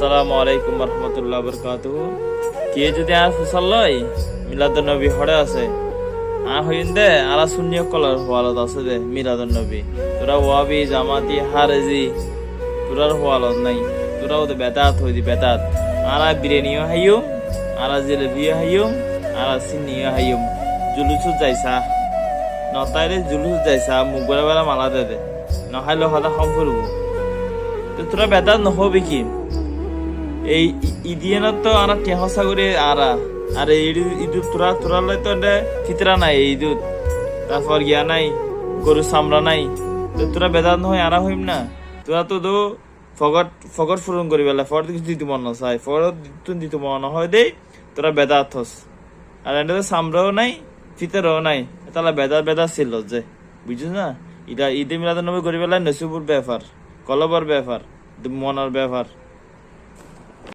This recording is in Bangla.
আসসালামু আলাইকুম রহমতুল্লাহ বরকাত কে যদি আর ফসল লয় মিলাদ নবী হরে আছে। আ হইন দে আরা শূন্য কলার হওয়ালত আছে দে মিলাদ নবী তোরা ওয়াবি, জামাতি, হারেজি, তোরার হওয়ালত নাই। তোরাও তো বেতাত হই দি বেতাত আরা বিরিয়ানিও হাইয়ুম আরা জিলেবিও হাইয়ুম আরা সিন্নিও হাইয়ুম। জুলুসু যাইছা নতাইলে জুলুস যাইছা মুখ বেলা মালা দে দে। নহাইলে হদা কম ফুরব। তো তোরা বেতাত নহবি কি? এই ইদিয়েনত তো আনা টেহ সাগরে আরা। আর এই ইদুত তোরা তোরা লাই তো ফিতরা নাই, এই ইদুত তারপর গিয়া নাই, গরু সামরা নাই। তো তোরা বেদাত নহয়, আরা হইম না। তোরা তো দো ফগট ফগট ফুরন করি বেলা ফর কিছু দিতে মন চাই ফর দিতে দিতে মন হয় দেই, তোরা বেদাত হস। আর এন্ডে তো সামরাও নাই, ফিতরাও নাই। তাহলে বেদাত বেদাত ছিল যে বুঝছিস না? এটা ঈদে মিলাদ নবী করি বেলা নসিবুর ব্যাপার, কলবর ব্যাপার, মনের ব্যাপার।